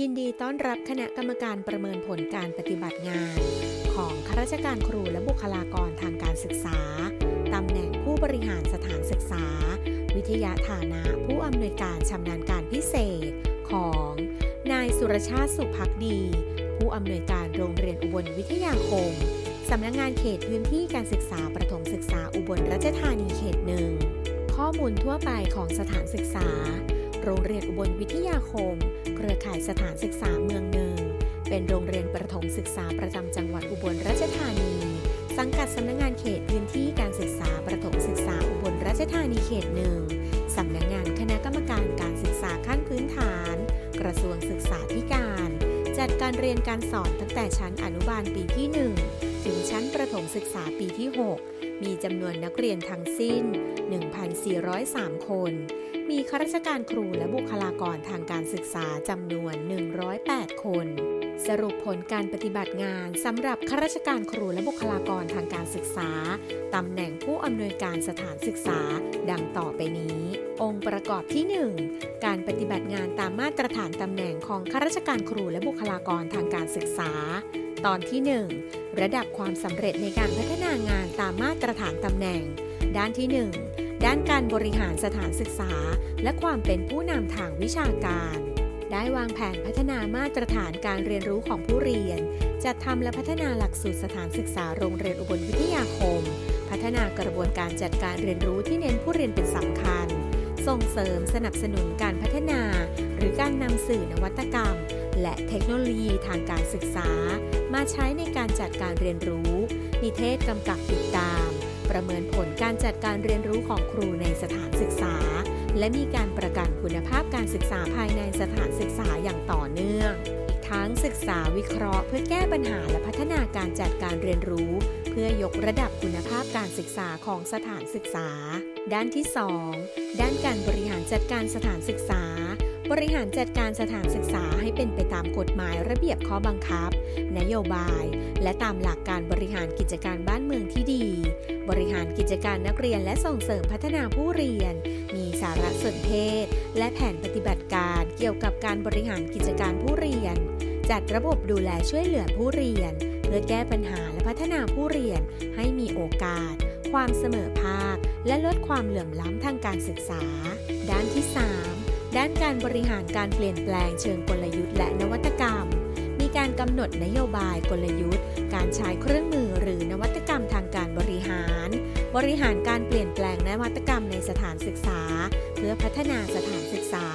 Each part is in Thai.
ยินดีต้อนรับคณะกรรมการประเมินผลการปฏิบัติงาน ของข้าราชการครูและบุคลากรทางการศึกษา ตำแหน่งผู้บริหารสถานศึกษา วิทยาฐานะผู้อำนวยการชำนาญการพิเศษ ของ นายสุรชาติสุภักดี ผู้อำนวยการโรงเรียนอุบลวิทยาคม สำนักงานเขตพื้นที่การศึกษาประถมศึกษาอุบลราชธานีเขตหนึ่ง ข้อมูลทั่วไปของสถานศึกษา โรงเรียนอุบลวิทยาคม เครือข่ายสถานศึกษาเมืองหนึ่งเป็นโรงเรียนประถมศึกษาประจำจังหวัดอุบลราชธานี สังกัดสำนักงานเขตพื้นที่การศึกษาประถมศึกษาอุบลราชธานีเขตหนึ่งสำนักงานคณะกรรมการการศึกษาขั้นพื้นฐาน กระทรวงศึกษาธิการ จัดการเรียนการสอนตั้งแต่ชั้นอนุบาลปีที่ 1 ถึงชั้นประถมศึกษาปีที่ 6 มีจำนวนนักเรียนทั้งสิ้น 1,403 คน มีข้าราชการครูและบุคลากรทางการศึกษาจำนวน 108 คน สรุปผลการปฏิบัติงานสำหรับข้าราชการครูและบุคลากรทางการศึกษา ตำแหน่งผู้อำนวยการสถานศึกษา ดังต่อไปนี้ องค์ประกอบที่ 1 การปฏิบัติงานตามมาตรฐานตำแหน่งของข้าราชการครูและบุคลากรทางการศึกษา ตอนที่ 1 ระดับความสำเร็จในการพัฒนางานตามมาตรฐานตำแหน่ง ด้านที่ 1 ด้านการบริหารสถานศึกษา และความเป็นผู้นำทางวิชาการ ได้วางแผนพัฒนามาตรฐานการเรียนรู้ของผู้เรียน จัดทำและพัฒนาหลักสูตรสถานศึกษาโรงเรียนอุบลวิทยาคม พัฒนากระบวนการจัดการเรียนรู้ที่เน้นผู้เรียนเป็นสำคัญ ส่งเสริมสนับสนุนการพัฒนา หรือการนำสื่อนวัตกรรม และเทคโนโลยีทางการศึกษา มาใช้ในการจัดการเรียนรู้ นิเทศกำกับติดตาม ประเมินผลการจัดการเรียนรู้ของครูในสถานศึกษา และมีการประกันคุณภาพการศึกษาภายในสถานศึกษาอย่างต่อเนื่องทั้งศึกษาวิเคราะห์เพื่อแก้ปัญหาและพัฒนาการจัดการเรียนรู้ เพื่อยกระดับคุณภาพการศึกษาของสถานศึกษา ด้านที่ 2 ด้านการบริหารจัดการสถานศึกษา บริหารจัดการสถานศึกษาให้เป็นไปตามกฎหมายระเบียบข้อบังคับ นโยบาย และตามหลักการบริหารกิจการบ้านเมืองที่ดี บริหารกิจการนักเรียนและส่งเสริมพัฒนาผู้เรียน มีสารสนเทศ และแผนปฏิบัติการเกี่ยวกับการบริหารกิจการผู้เรียน จัดระบบดูแลช่วยเหลือผู้เรียน เพื่อแก้ปัญหาและพัฒนาผู้เรียนให้มีโอกาส ความเสมอภาค และลดความเหลื่อมล้ำทางการศึกษา ด้านที่ 3 ด้านการบริหารการเปลี่ยนแปลงเชิงกลยุทธ์และนวัตกรรม มีการกำหนดนโยบายกลยุทธ์ การใช้เครื่องมือหรือนวัตกรรมทางการบริหาร บริหารการเปลี่ยนแปลงนวัตกรรมในสถานศึกษา เพื่อพัฒนาสถานศึกษา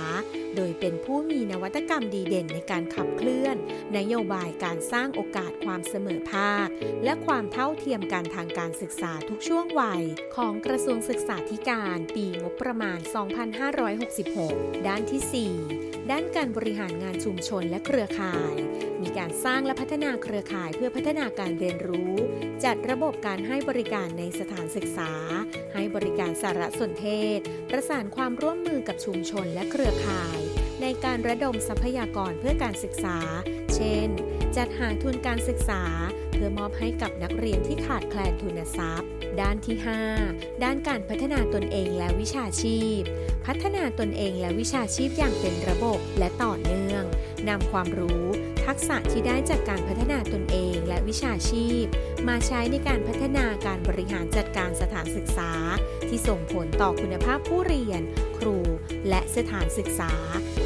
โดยเป็นผู้มีนวัตกรรมดีเด่นในการขับเคลื่อน นโยบายการสร้างโอกาสความเสมอภาค และความเท่าเทียมกันทางการศึกษาทุกช่วงวัย ของกระทรวงศึกษาธิการปีงบประมาณ 2566 ด้านที่ 4 ด้านการบริหารงานชุมชนและเครือข่าย มีการสร้างและพัฒนาเครือข่ายเพื่อพัฒนาการเรียนรู้ จัดระบบการให้บริการในสถานศึกษา ให้บริการสารสนเทศ ประสานความร่วมมือกับชุมชนและเครือข่าย ในการระดมทรัพยากรเพื่อการศึกษา เช่น จัดหาทุนการศึกษา เพื่อมอบให้กับนักเรียนที่ขาดแคลนทุนทรัพย์ ด้านที่ 5 ด้านการพัฒนาตนเองและวิชาชีพ พัฒนาตนเองและวิชาชีพอย่างเป็นระบบและต่อเนื่องนำความรู้ ทักษะที่ได้จากการพัฒนาตนเองและวิชาชีพ มาใช้ในการพัฒนาการบริหารจัดการสถานศึกษา ที่ส่งผลต่อคุณภาพผู้เรียน ครู และสถานศึกษา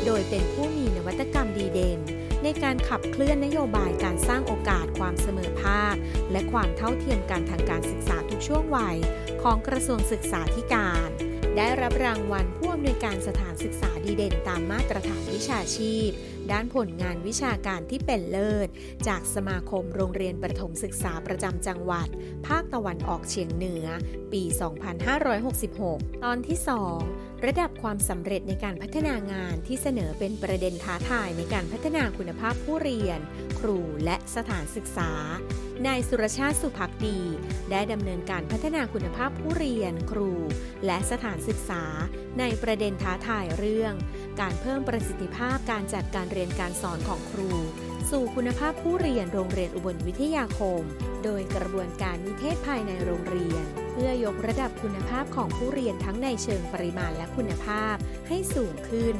โดยเป็นผู้มีนวัตกรรมดีเด่น ในการขับเคลื่อนนโยบายการสร้างโอกาสความเสมอภาค และความเท่าเทียมกันทางการศึกษาทุกช่วงวัย ของกระทรวงศึกษาธิการได้รับรางวัลผู้อำนวยการสถานศึกษาดีเด่นตามมาตรฐานวิชาชีพด้านผลงานวิชาการที่เป็นเลิศ จากสมาคมโรงเรียนประถมศึกษาประจำจังหวัด ภาคตะวันออกเฉียงเหนือ ปี 2566 ตอนที่ 2 ระดับความสำเร็จในการพัฒนางานที่เสนอเป็นประเด็นท้าทายในการพัฒนาคุณภาพผู้เรียน ครูและสถานศึกษานายสุรชาติสุภักดี ได้ดำเนินการพัฒนาคุณภาพผู้เรียน ครู และสถานศึกษา ในประเด็นท้าทายเรื่อง การเพิ่มประสิทธิภาพการจัดการเรียนการสอนของครู สู่คุณภาพผู้เรียนโรงเรียนอุบลวิทยาคม โดยกระบวนการนิเทศภายในโรงเรียน เพื่อยกระดับคุณภาพของผู้เรียนทั้งในเชิงปริมาณและคุณภาพให้สูงขึ้น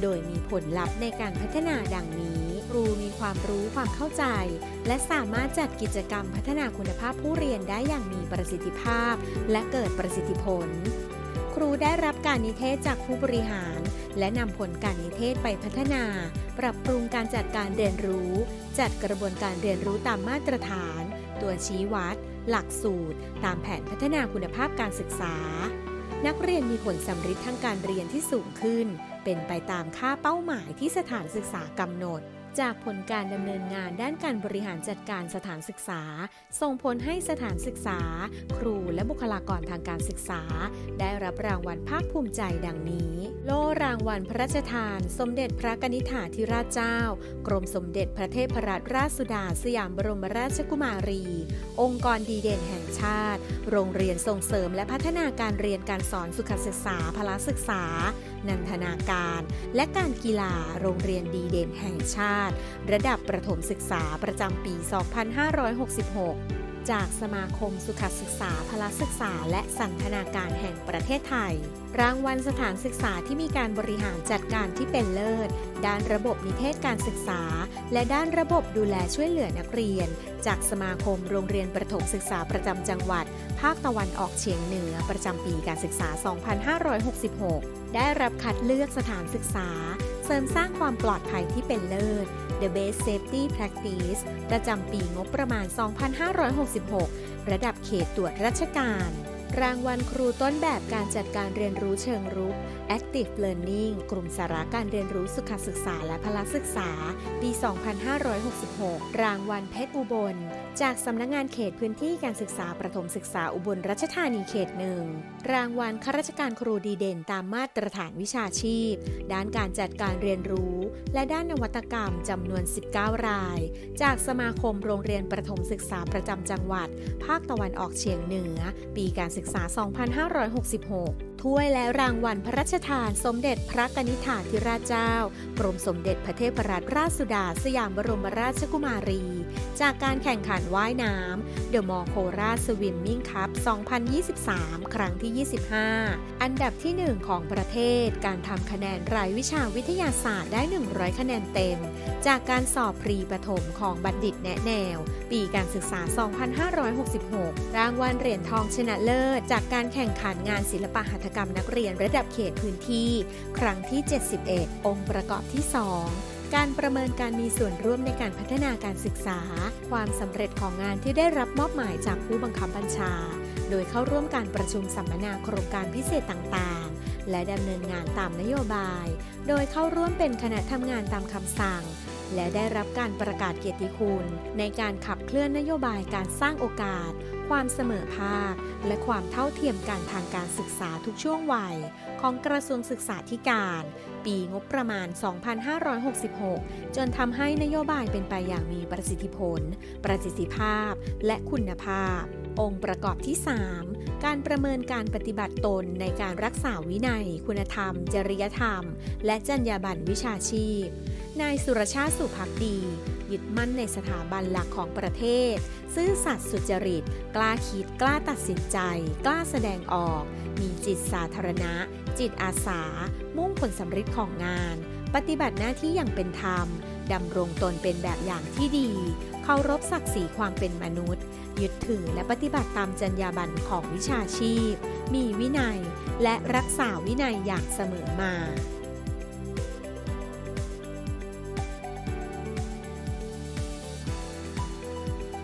โโดยมีผลลัพธ์ในการพัฒนาดังนี้ ครูมีความรู้ความเข้าใจ และสามารถจัดกิจกรรมพัฒนาคุณภาพผู้เรียนได้อย่างมีประสิทธิภาพ และเกิดประสิทธิผล ครูได้รับการนิเทศจากผู้บริหารและนำผลการนิเทศไปพัฒนา ปรับปรุงการจัดการเรียนรู้ จัดกระบวนการเรียนรู้ตามมาตรฐาน ตัวชี้วัด หลักสูตร ตามแผนพัฒนาคุณภาพการศึกษา นักเรียนมีผลสำฤทธิ์ทางการเรียนที่สูงขึ้น เป็นไปตามค่าเป้าหมายที่สถานศึกษากำหนด จากผลการดำเนินงานด้านการบริหารจัดการสถานศึกษา ส่งผลให้สถานศึกษา ครูและบุคลากรทางการศึกษา ได้รับรางวัลภาคภูมิใจดังนี้ โล่รางวัลพระราชทาน สมเด็จพระนิษฐาธิราชเจ้า กรมสมเด็จพระเทพรัตนราชสุดาสยามบรมราชกุมารี องค์กรดีเด่นแห่ง ชาติ โรงเรียนส่งเสริมและพัฒนาการเรียนการสอนสุขศึกษาพละศึกษา นันทนาการ และการกีฬาโรงเรียนดีเด่นแห่งชาติ ระดับประถมศึกษาประจำปี 2566 จากสมาคมสุขศึกษาพละศึกษา และสันทนาการแห่งประเทศไทย รางวัลสถานศึกษาที่มีการบริหารจัดการที่เป็นเลิศ ด้านระบบนิเทศการศึกษา และด้านระบบดูแลช่วยเหลือนักเรียน จากสมาคมโรงเรียนประถมศึกษาประจำจังหวัด ภาคตะวันออกเฉียงเหนือประจำปีการศึกษา 2566 ได้รับคัดเลือกสถานศึกษา เสริมสร้างความปลอดภัยที่เป็นเลิศ The Best Safety Practice ประจำปีงบประมาณ 2566 ระดับเขตตรวจราชการ รางวัลครูต้นแบบการจัดการเรียนรู้เชิงรุก Active Learning กลุ่มสาระการเรียนรู้สุขศึกษาและพละศึกษา ปี 2566 รางวัลเพชรอุบล จากสำนักงงานเขตพื้นที่การศึกษาประถมศึกษาอุบลราชธานีเขตหนึ่ง รางวัลข้าราชการครูดีเด่นตามมาตรฐานวิชาชีพ ด้านการจัดการเรียนรู้ และด้านนวัตกรรมจำนวน 19 ราย จากสมาคมโรงเรียนประถมศึกษาประจำจังหวัด ภาคตะวันออกเฉียงเหนือ ปีการศึกษา 2566 ถ้วยและรางวัลพระราชทาน สมเด็จพระกนิษฐาธิราชเจ้า กรมสมเด็จพระเทพรัตนราชสุดาสยามบรมราชกุมารี จากการแข่งขันว่ายน้ำ The m o r โคราชสวิมมิ่งคัพ 2023 ครั้งที่ 25 อันดับที่ 1 ของประเทศ การทำคะแนนรายวิชาวิทยาศาสตร์ได้ 100 คะแนนเต็ม จากการสอบพรีปฐมของบัณฑิตแนะแนว ปีการศึกษา 2566 รางวัลเหรียญทองชนะเลิศ จากการแข่งขันงานศิลปะหัตถกรรมนักเรียนระดับเขตพื้นที่ ครั้งที่ 71 องค์ประกอบที่ 2การประเมินการมีส่วนร่วมในการพัฒนาการศึกษา ความสำเร็จของงานที่ได้รับมอบหมายจากผู้บังคับบัญชา โดยเข้าร่วมการประชุมสัมมนาโครงการพิเศษต่างๆ และดำเนินงานตามนโยบาย โดยเข้าร่วมเป็นคณะทำงานตามคำสั่ง และได้รับการประกาศเกียรติคุณ ในการขับเคลื่อนนโยบายการสร้างโอกาส ความเสมอภาค และความเท่าเทียมกันทางการศึกษาทุกช่วงวัย ของกระทรวงศึกษาธิการ ปีงบประมาณ 2566 จนทำให้นโยบายเป็นไปอย่างมีประสิทธิผล ประสิทธิภาพ และคุณภาพ องค์ประกอบที่ 3 การประเมินการปฏิบัติตนในการรักษาวินัย คุณธรรม จริยธรรม และจรรยาบรรณวิชาชีพ นายสุรชาติสุภักดี ยึดมั่นในสถาบันหลักของประเทศ ซื่อสัตย์สุจริต กล้าคิด กล้าตัดสินใจ กล้าแสดงออก มีจิตสาธารณะ จิตอาสา มุ่งผลสำฤทธิ์ของงาน ปฏิบัติหน้าที่อย่างเป็นธรรมดำรงตนเป็นแบบอย่างที่ดี เคารพศักดิ์ศรีความเป็นมนุษย์ ยึดถือและปฏิบัติตามจรรยาบรรณของวิชาชีพ มีวินัย และรักษาวินัยอย่างเสมอมา